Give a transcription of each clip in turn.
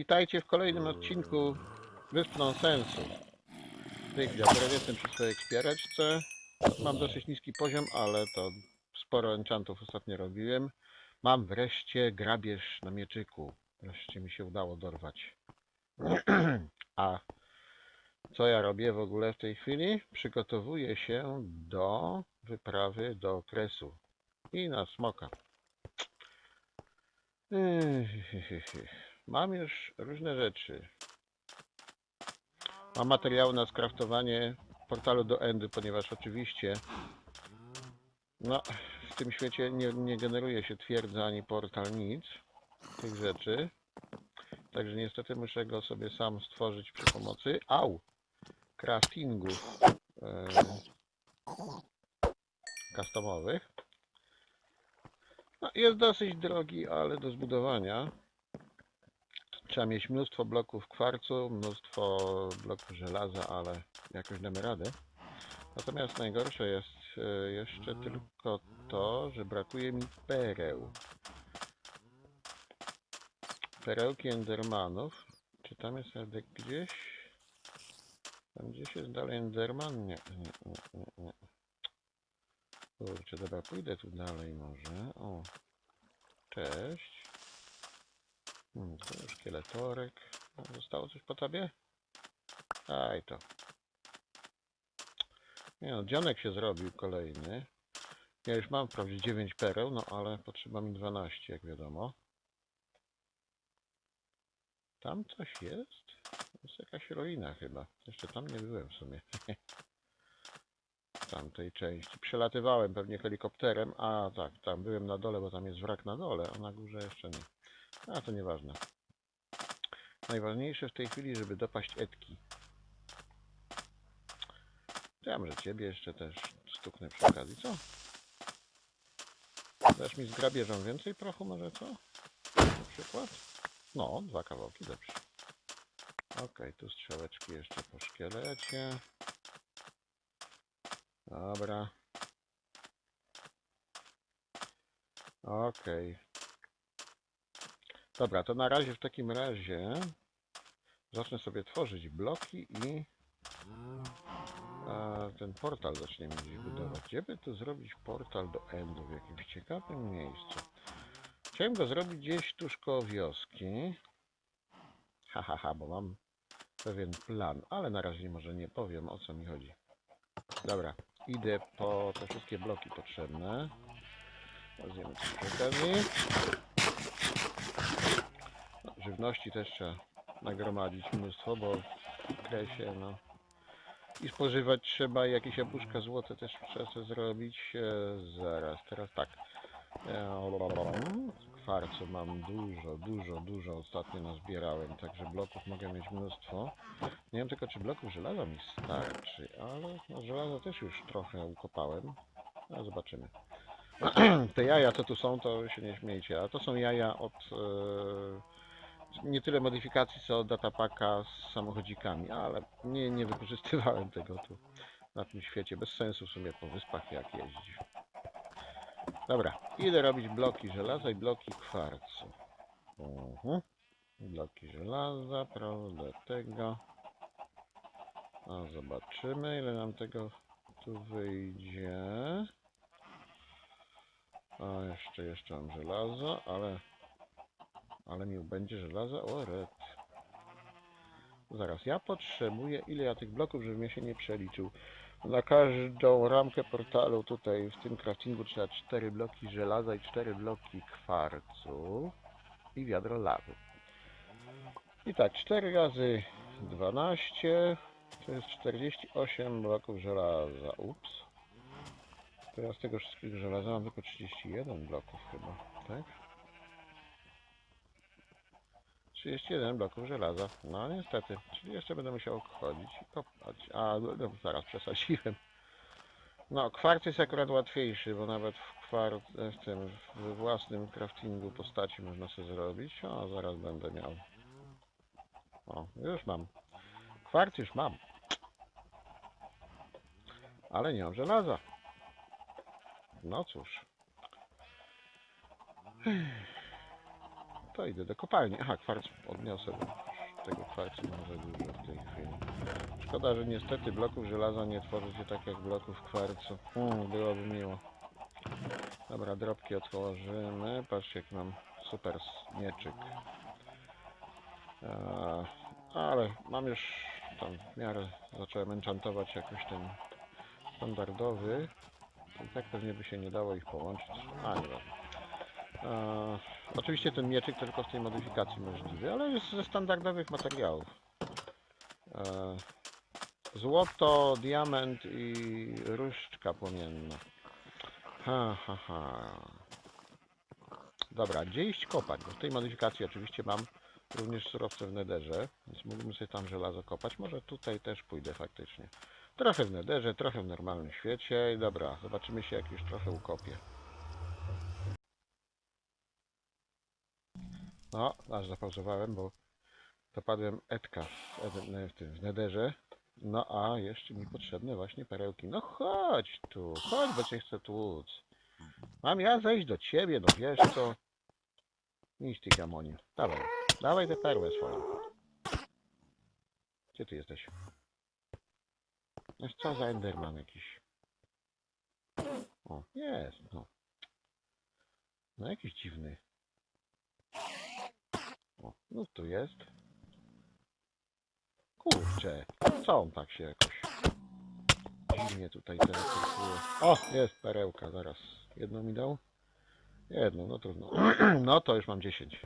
Witajcie w kolejnym odcinku Wysp Nonsensu. Tyk, ja teraz jestem przy swojej ekspiareczce. Mam dosyć niski poziom, ale to sporo enchantów ostatnio robiłem. Mam wreszcie grabież na mieczyku. Wreszcie mi się udało dorwać. A co ja robię w ogóle w tej chwili? Przygotowuję się do wyprawy do Kresu i na smoka. Ech, Mam już różne rzeczy. Mam materiały na skraftowanie portalu do Endy, ponieważ oczywiście no, w tym świecie nie, nie generuje się twierdza ani portal, nic tych rzeczy. Także niestety muszę go sobie sam stworzyć przy pomocy au, craftingów e, customowych. No, jest dosyć drogi, ale do zbudowania trzeba mieć mnóstwo bloków kwarcu, mnóstwo bloków żelaza, ale jakoś damy radę. Natomiast najgorsze jest e, jeszcze tylko to, że brakuje mi pereł. Perełki Endermanów. Czy tam jest Edek gdzieś? Tam gdzieś jest dalej Enderman? Nie, nie, nie, nie. nie. Kurczę, dobra, pójdę tu dalej może. O, cześć. Hmm, to już szkieletorek. A, Zostało coś po tobie? Aj to. Nie no, dzionek się zrobił kolejny. Ja już mam wprawdzie 9 pereł, no ale potrzeba mi 12, jak wiadomo. Tam coś jest? Jest jakaś ruina chyba. Jeszcze tam nie byłem w sumie. Tamtej części. Przelatywałem pewnie helikopterem. A tak, tam byłem na dole, bo tam jest wrak na dole, a na górze jeszcze nie. A to nieważne. Najważniejsze w tej chwili, żeby dopaść Etki. Ja może ciebie jeszcze też stuknę przy okazji, co? Dasz mi z grabieżą więcej prochu może, co? Na przykład? No, dwa kawałki, dobrze. Okej, tu strzałeczki jeszcze po szkielecie. Dobra. Okej. Dobra, to na razie w takim razie zacznę sobie tworzyć bloki i ten portal zaczniemy gdzieś budować. Gdzie by tu zrobić portal do Endu? W jakimś ciekawym miejscu. Chciałem go zrobić gdzieś tuż koło wioski. Ha, ha, ha, bo mam pewien plan, ale na razie może nie powiem o co mi chodzi. Dobra, idę po te wszystkie bloki potrzebne. Zjemy. No, żywności też trzeba nagromadzić mnóstwo, bo w kresie, no. I spożywać trzeba jakieś jabłuszka złote też trzeba sobie zrobić. E, zaraz, teraz tak. E, kwarcu mam dużo, dużo, dużo ostatnio nazbierałem, także bloków mogę mieć mnóstwo. Nie wiem tylko, czy bloków żelaza mi starczy, ale no, żelaza też już trochę ukopałem. A zobaczymy. Te jaja, co tu są, to się nie śmiejcie, a to są jaja od e, nie tyle modyfikacji, co datapaka z samochodzikami, ale nie, nie wykorzystywałem tego tu na tym świecie. Bez sensu w sumie po wyspach jak jeździć. Dobra, idę robić bloki żelaza i bloki kwarcu. Mhm. Bloki żelaza, prawda, tego. A zobaczymy, ile nam tego tu wyjdzie. A jeszcze, jeszcze mam żelazo, ale ale mi będzie żelaza. O, red. Zaraz, ja potrzebuję, ile ja tych bloków, żebym ja się nie przeliczył. Na każdą ramkę portalu tutaj w tym craftingu trzeba 4 bloki żelaza i 4 bloki kwarcu i wiadro lawy. I tak, 4 razy 12 to jest 48 bloków żelaza. Ups. To ja z tego wszystkiego żelaza mam tylko 31 bloków chyba, tak? 31 bloków żelaza. No niestety, czyli jeszcze będę musiał chodzić i kopać. A, no, no, zaraz przesadziłem. No, kwarc jest akurat łatwiejszy, bo nawet w kwart, w tym, w własnym craftingu postaci można sobie zrobić. O, zaraz będę miał. O, już mam. Kwarc już mam. Ale nie mam żelaza. No cóż. To idę do kopalni. Aha, kwarc odniosę, tego kwarcu za dużo w tej chwili. Szkoda, że niestety bloków żelaza nie tworzy się tak jak bloków kwarcu. Hmm, byłoby miło. Dobra, drobki otworzymy. Patrzcie, jak mam super mieczyk. Eee, ale mam już tam w miarę zacząłem enchantować jakoś ten standardowy. I tak pewnie by się nie dało ich połączyć. A, nie wiem. Eee, oczywiście ten mieczyk tylko w tej modyfikacji możliwy, ale jest ze standardowych materiałów. Eee, złoto, diament i różdżka płomienna. Ha, ha, ha. Dobra, gdzie iść kopać? Bo w tej modyfikacji oczywiście mam również surowce w nederze, więc mógłbym sobie tam żelazo kopać. Może tutaj też pójdę faktycznie. Trochę w nederze, trochę w normalnym świecie i dobra, zobaczymy się jak już trochę ukopię. No, aż zapauzowałem, bo dopadłem Edka w, w tym w nederze. No a jeszcze mi potrzebne właśnie perełki. No chodź tu, chodź, bo cię chcę tłuc. Mam ja zejść do ciebie, no wiesz co? Idź ty gamonie. Dawaj, dawaj tę perłę swoją. Gdzie ty jesteś? No co za Enderman jakiś? O, jest, no. No jakiś dziwny. O, no tu jest. Kurczę, co on tak się jakoś dziwnie tutaj teleportuje? O, jest perełka, zaraz. Jedną mi dał? Jedną, no trudno. No to już mam 10.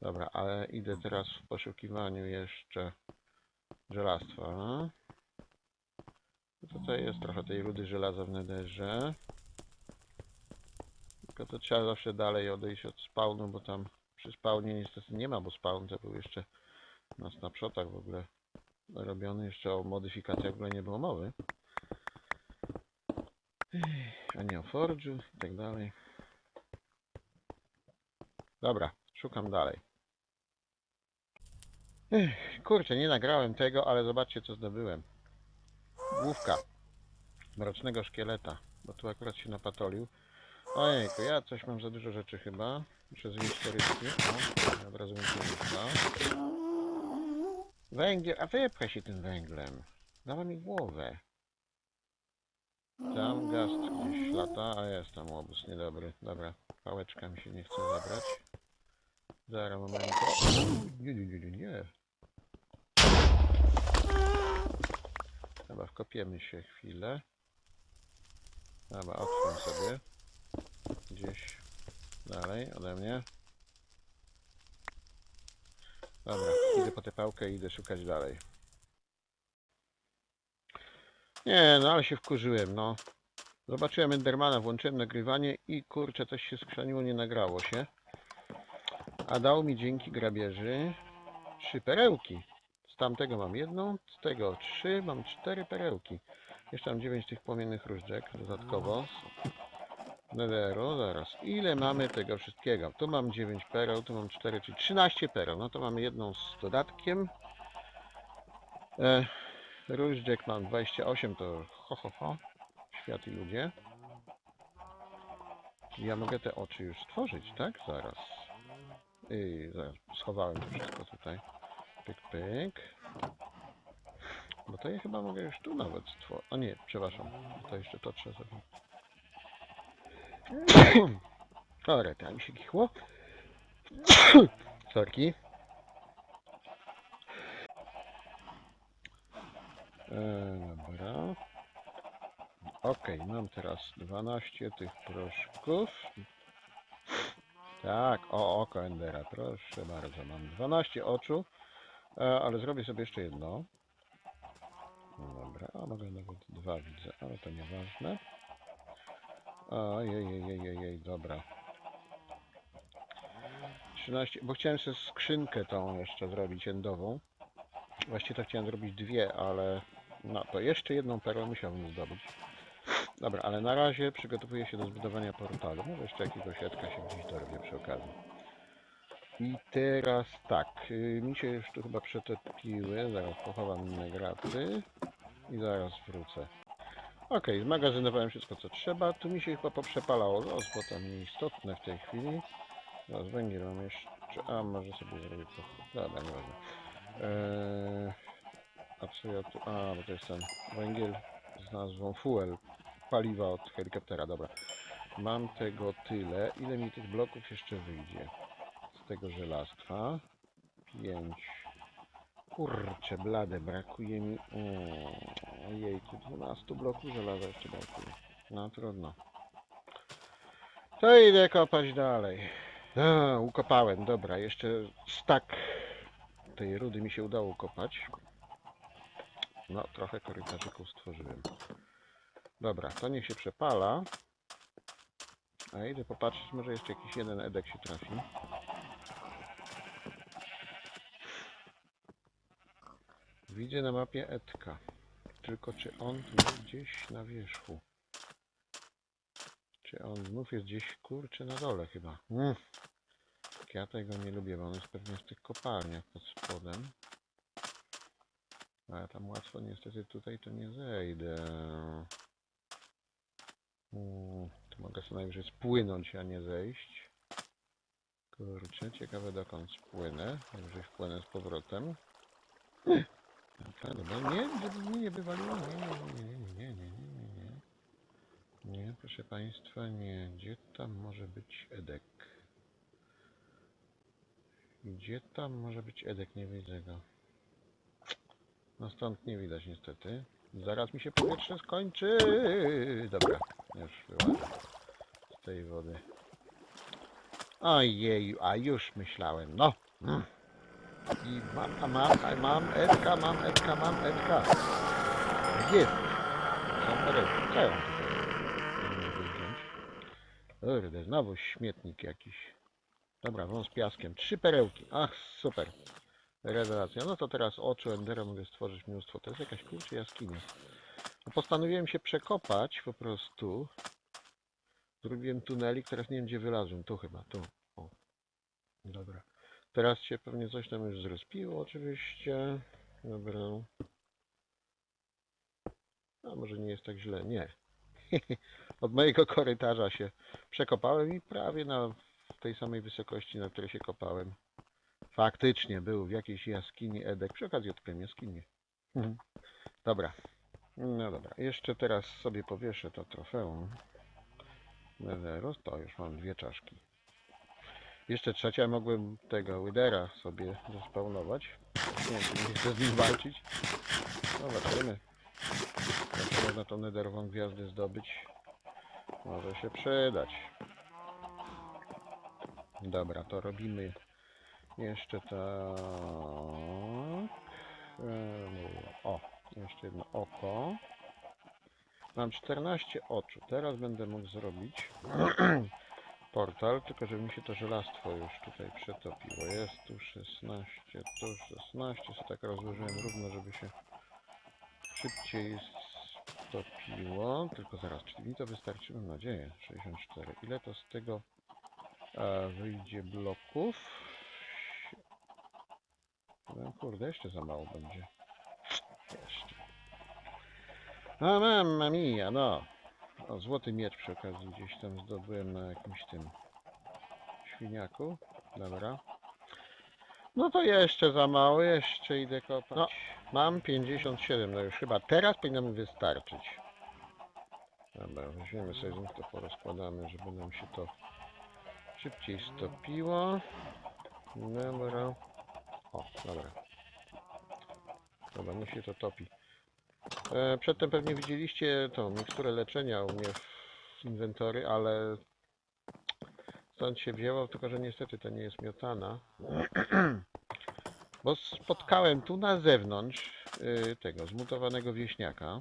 Dobra, ale idę teraz w poszukiwaniu jeszcze żelastwa. No Tutaj jest trochę tej rudy żelaza w nederze. Tylko to trzeba zawsze dalej odejść od spawnu, bo tam przy spawnie niestety nie ma, bo spawn to był jeszcze na snapshotach w ogóle robiony. Jeszcze o modyfikacjach w ogóle nie było mowy. A nie o forge'u i tak dalej. Dobra, szukam dalej. Kurczę, nie nagrałem tego, ale zobaczcie co zdobyłem. Główka mrocznego szkieleta, bo tu akurat się napatolił. Ojejku, ja coś mam za dużo rzeczy chyba. Muszę zjeść te rybki. O, od się wyszła. Węgiel, a wypchaj się tym węglem. Dała mi głowę. Tam gaz gdzieś lata, a jest tam łobuz niedobry. Dobra, pałeczka mi się nie chce zabrać. Zaraz, moment. Nie, nie, nie, nie, nie. Dobra, wkopiemy się chwilę. Dobra, otwórz sobie. Gdzieś dalej ode mnie. Dobra, idę po tę pałkę i idę szukać dalej. Nie, no ale się wkurzyłem, no. Zobaczyłem Endermana, włączyłem nagrywanie i kurczę, coś się skrzaniło, nie nagrało się. A dał mi dzięki grabieży trzy perełki. Z tamtego mam jedną, z tego trzy, mam cztery perełki. Jeszcze mam dziewięć tych płomiennych różdżek dodatkowo. Nederu, zaraz. Ile mamy tego wszystkiego? Tu mam 9 pereł, tu mam 4, czyli 13 pereł. No to mamy jedną z dodatkiem. E, różdżek mam 28, to ho ho ho. Świat i ludzie. Ja mogę te oczy już stworzyć, tak? Zaraz. I zaraz, schowałem to wszystko tutaj. Pyk, pyk. Bo to ja chyba mogę już tu nawet stworzyć. O nie, przepraszam. To jeszcze to trzeba zrobić. Dobra, tam się kichło. Sorki. E, dobra. Okej, mam teraz 12 tych proszków. Tak, o oko Endera, proszę bardzo. Mam 12 oczu, e, ale zrobię sobie jeszcze jedno. No dobra, a mogę nawet dwa widzę, ale to nieważne. Ojej, jej, jej, jej, dobra. 13, bo chciałem sobie skrzynkę tą jeszcze zrobić endową. Właściwie to chciałem zrobić dwie, ale no to jeszcze jedną perłę musiałbym zdobyć. Dobra, ale na razie przygotowuję się do zbudowania portalu. Może jeszcze jakiegoś etka się gdzieś dorobię przy okazji. I teraz tak, y, mi się już tu chyba przetopiły, zaraz pochowam graty i zaraz wrócę. Okej, zmagazynowałem wszystko co trzeba, tu mi się chyba poprzepalało los, bo to nieistotne w tej chwili. Teraz węgiel mam jeszcze a może sobie zrobię to. Dobra, nieważne. Eee, a bo to jest ten węgiel z nazwą fuel. Paliwa od helikoptera, dobra. Mam tego tyle. Ile mi tych bloków jeszcze wyjdzie? Z tego żelastwa. Pięć. Kurczę, blade, brakuje mi... O, Ojejku, 12 bloków żelaza jeszcze brakuje. No trudno. To idę kopać dalej. A, ukopałem, dobra, jeszcze stak tej rudy mi się udało kopać. No, trochę korytarzyków stworzyłem. Dobra, to niech się przepala. A idę popatrzeć, może jeszcze jakiś jeden edek się trafi. Widzę na mapie Edka. Tylko czy on tu jest gdzieś na wierzchu? Czy on znów jest gdzieś kurczę na dole chyba? Mm. Ja tego nie lubię, bo on jest pewnie w tych kopalniach pod spodem. A ja tam łatwo niestety tutaj to nie zejdę. Mm, tu mogę sobie najwyżej spłynąć, a nie zejść. Kurczę, ciekawe dokąd spłynę. Najwyżej wpłynę z powrotem. Tak, no nie, nie, nie wywaliło. Nie, nie, nie, nie, nie, nie, nie, nie. Nie, proszę Państwa, nie. Gdzie tam może być Edek? Gdzie tam może być Edek? Nie widzę go. No stąd nie widać niestety. Zaraz mi się powietrze skończy. Dobra, już wyłażę z tej wody. Ojej, a już myślałem, no. Mm. I mam, a mam, a mam Edka, mam Edka, mam Edka. Jest. Są mam tutaj? Kurde, znowu śmietnik jakiś. Dobra, wąs piaskiem. Trzy perełki. Ach, super. Rewelacja. No to teraz oczu Endera mogę stworzyć mnóstwo. To jest jakaś kurczę jaskinia. No postanowiłem się przekopać po prostu. Zrobiłem tunelik, teraz nie wiem gdzie wylazłem. Tu chyba, tu. O. Dobra. Teraz się pewnie coś tam już zrespiło oczywiście. Dobra. A może nie jest tak źle. Nie. Od mojego korytarza się przekopałem i prawie na tej samej wysokości, na której się kopałem. Faktycznie był w jakiejś jaskini Edek. Przy okazji odkryłem jaskinię. Mhm. Dobra. No dobra. Jeszcze teraz sobie powieszę to trofeum. Nederos. To już mam dwie czaszki. Jeszcze trzecia mogłem tego Widera sobie zespawnować. Nie wiem, nie chcę z nim walczyć. Zobaczymy. Jak można tą nederową gwiazdę zdobyć. Może się przydać. Dobra, to robimy jeszcze tak. Eee, O, jeszcze jedno oko. Mam 14 oczu. Teraz będę mógł zrobić portal, tylko żeby mi się to żelastwo już tutaj przetopiło. Jest tu 16, tu 16, sobie tak rozłożyłem równo, żeby się szybciej stopiło. Tylko zaraz, czy mi to wystarczy? Mam nadzieję. 64. Ile to z tego e, wyjdzie bloków? No kurde, jeszcze za mało będzie. Jeszcze. A mamma mia, no. O, złoty miecz przy okazji gdzieś tam zdobyłem na jakimś tym świniaku. Dobra. No to jeszcze za mało, jeszcze idę kopać. No, mam 57, no już chyba teraz powinno mi wystarczyć. Dobra, weźmiemy sobie znów to porozkładamy, żeby nam się to szybciej stopiło. Dobra. O, dobra. Dobra, niech się to topi. E, przedtem pewnie widzieliście tą miksturę leczenia u mnie w inwentory, ale stąd się wzięło, tylko że niestety to nie jest miotana. Bo spotkałem tu na zewnątrz y, tego zmutowanego wieśniaka.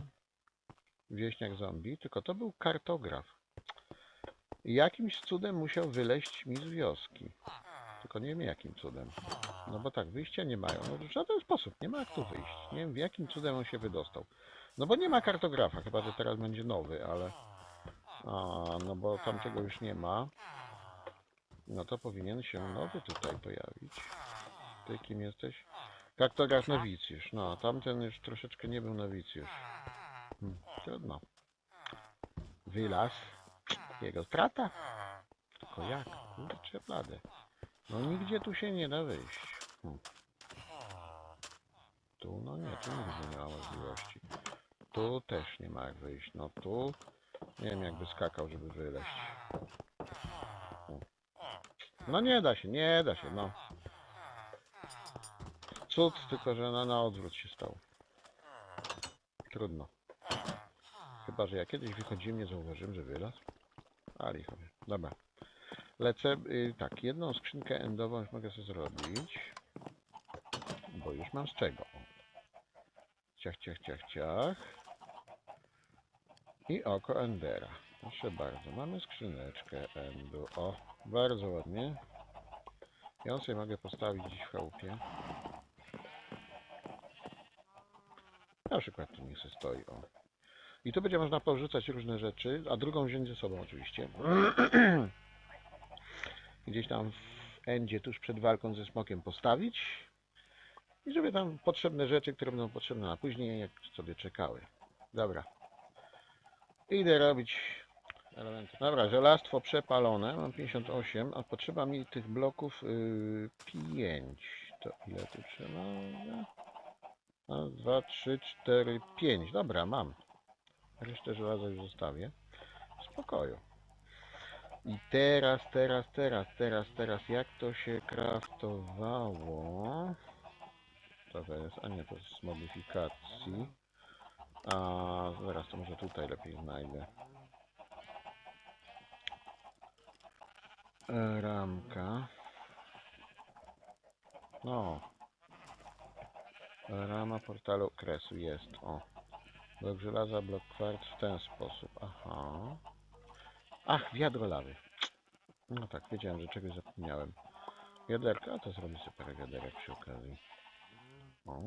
Wieśniak zombie, tylko to był kartograf. Jakimś cudem musiał wyleźć mi z wioski. Tylko nie wiem jakim cudem. No bo tak, wyjścia nie mają. No w żaden sposób, nie ma jak tu wyjść. Nie wiem w jakim cudem on się wydostał. No bo nie ma kartografa, chyba że teraz będzie nowy, ale... A, no bo tamtego już nie ma. No to powinien się nowy tutaj pojawić. Ty kim jesteś? Kartograf nowicjusz. No, tamten już troszeczkę nie był nowicjusz. Hmm, trudno. Wylaz. Jego strata. Tylko jak? Kurczę blade. No nigdzie tu się nie da wyjść. Hm. Tu, no nie, tu nigdzie nie ma możliwości. Tu też nie ma jak wyjść. No tu, nie wiem jakby skakał, żeby wyleźć. Hm. No nie da się, nie da się, no. Cud, tylko że na, na odwrót się stał. Trudno. Chyba, że ja kiedyś wychodziłem, nie zauważyłem, że wylazł. Ale ich powiem. Dobra. Lecę. Y, tak, jedną skrzynkę endową już mogę sobie zrobić. Bo już mam z czego. Ciach, ciach, ciach, ciach. I oko endera. Proszę bardzo. Mamy skrzyneczkę endu. O, bardzo ładnie. Ją sobie mogę postawić gdzieś w chałupie. Na przykład tu niech se stoi. O. I tu będzie można porzucać różne rzeczy, a drugą wziąć ze sobą oczywiście. Gdzieś tam w endzie tuż przed walką ze smokiem postawić. I żeby tam potrzebne rzeczy, które będą potrzebne na później, jak sobie czekały. Dobra. Idę robić elementy. Dobra, żelastwo przepalone. Mam 58, a potrzeba mi tych bloków yy, 5. To ile tu trzeba? Raz, dwa, trzy, cztery, pięć. Dobra, mam. Resztę żelaza już zostawię. W spokoju. I teraz, teraz, teraz, teraz, teraz, jak to się kraftowało? To jest, a nie, to jest z modyfikacji. A zaraz, to może tutaj lepiej znajdę. E, Ramka. No. Rama portalu kresu jest, o. Blok żelaza, blok kwarc w ten sposób, aha. Ach, wiadro lawy. No tak, wiedziałem, że czegoś zapomniałem. Wiaderka, a to zrobię parę wiaderek przy okazji. O.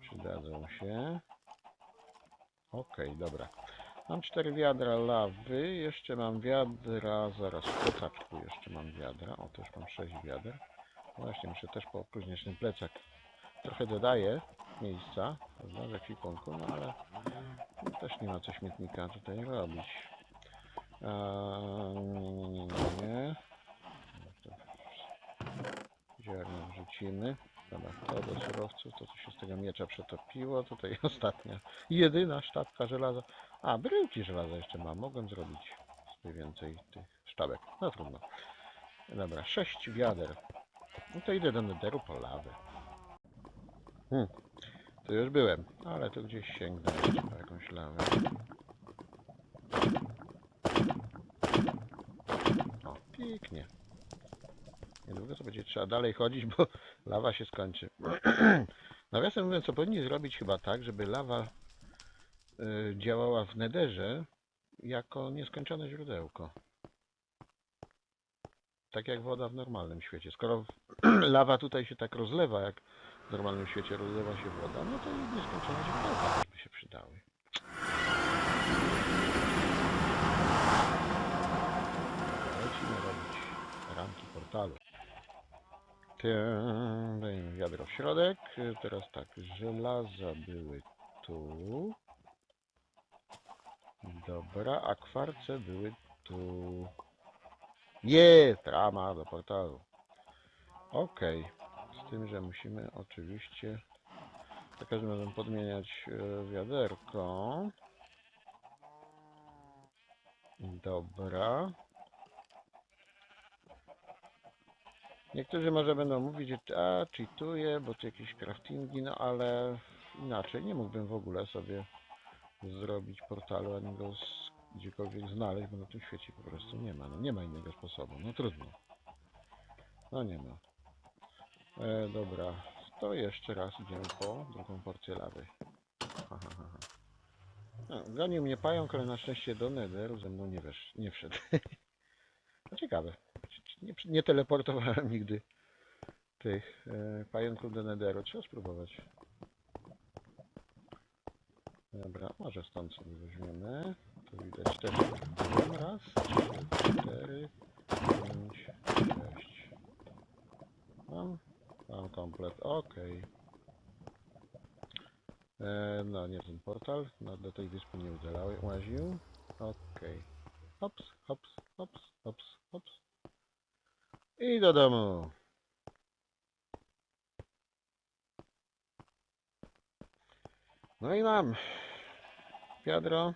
Przydadzą się. Okej, dobra. Mam cztery wiadra lawy, jeszcze mam wiadra, zaraz w kotaczku jeszcze mam wiadra. O, też mam sześć wiader. Właśnie, muszę też poopróżniać ten plecak. Trochę dodaję miejsca, prawda, w no ale no, też nie ma co śmietnika tutaj robić. Eee, nie. No Ziarno wrzucimy. Dobra, to do surowców, to co się z tego miecza przetopiło. Tutaj ostatnia, jedyna sztabka żelaza. A, bryłki żelaza jeszcze mam, mogłem zrobić sobie więcej tych sztabek. No trudno. Dobra, sześć wiader. No to idę do nederu po lawę. Hmm. Tu już byłem, ale tu gdzieś sięgnę jeszcze jakąś lawę. O, pięknie. Niedługo to będzie trzeba dalej chodzić, bo lawa się skończy. Nawiasem mówiąc, co powinni zrobić chyba tak, żeby lawa y, działała w nederze jako nieskończone źródełko. Tak jak woda w normalnym świecie. Skoro lawa tutaj się tak rozlewa, jak w normalnym świecie rozlewa się woda, no to nieskończone źródełka by się przydały. Lecimy robić ramki portalu. Tym, dajemy wiadro w środek. Teraz tak, żelaza były tu. Dobra, a kwarce były tu. Jest! Rama do portalu. Okej. Z tym, że musimy oczywiście za każdym razem podmieniać e, wiaderko. Dobra. Niektórzy może będą mówić, że a, cheatuję, bo tu jakieś craftingi, no ale inaczej nie mógłbym w ogóle sobie zrobić portalu, ani go gdziekolwiek znaleźć, bo na tym świecie po prostu nie ma. No nie ma innego sposobu, no trudno. No nie ma. E, dobra, to jeszcze raz idziemy po drugą porcję lawy. Ha, ha, ha. No, gonił mnie pająk, ale na szczęście do Netheru ze mną nie, wesz, nie wszedł. no ciekawe. Nie, nie teleportowałem nigdy tych e, pająków do Netheru. Trzeba spróbować. Dobra, może stąd sobie weźmiemy. Tu widać też. Raz, trzy, cztery, pięć, sześć. Mam, mam komplet. Okej. E, No, nie ten portal. No, do tej wyspy nie udzielały. Łaził. Okej. Hops, hops, hops, hops, hops. I do domu. No i mam wiadro,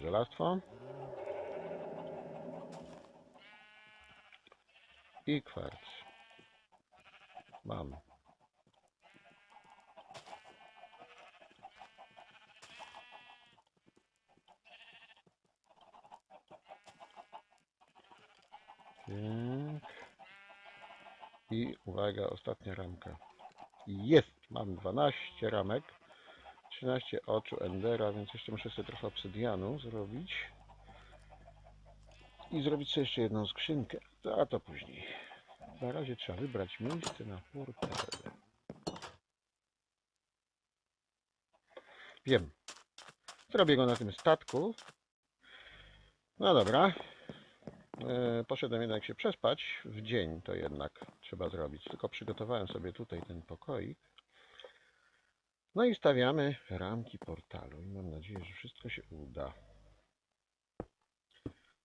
żelastwo i kwarc. Mam. Tak. I uwaga, ostatnia ramka. Jest! Mam 12 ramek, 13 oczu Endera, więc jeszcze muszę sobie trochę obsydianu zrobić. I zrobić sobie jeszcze jedną skrzynkę, a to później. Na razie trzeba wybrać miejsce na portal. Wiem. Zrobię go na tym statku. No dobra. E, Poszedłem jednak się przespać. W dzień to jednak trzeba zrobić. Tylko przygotowałem sobie tutaj ten pokoik. No i stawiamy ramki portalu. I mam nadzieję, że wszystko się uda.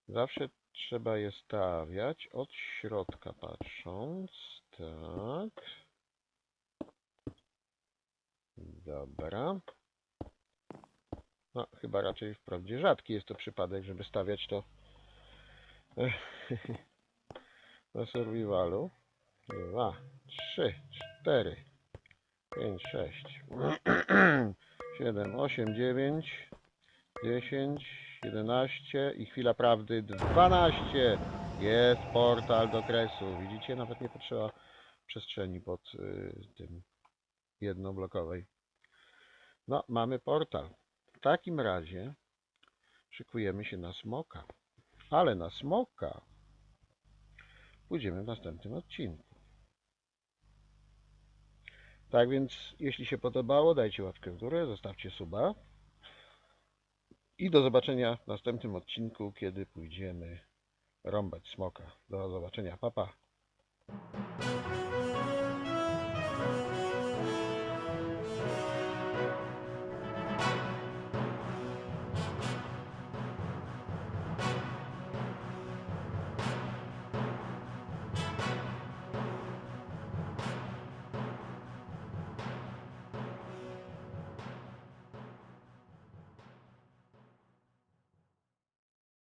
Zawsze trzeba je stawiać od środka patrząc. Tak. Dobra. No, chyba raczej wprawdzie rzadki jest to przypadek, żeby stawiać to na survivalu. Dwa, trzy, cztery, pięć, sześć, siedem, osiem, dziewięć, dziesięć, jedenaście i chwila prawdy dwanaście. Jest portal do kresu. Widzicie, nawet nie potrzeba przestrzeni pod y, tym jednoblokowej. No, mamy portal. W takim razie szykujemy się na smoka. Ale na smoka pójdziemy w następnym odcinku. Tak więc, jeśli się podobało, dajcie łapkę w górę, zostawcie suba. I do zobaczenia w następnym odcinku, kiedy pójdziemy rąbać smoka. Do zobaczenia, papa. Pa.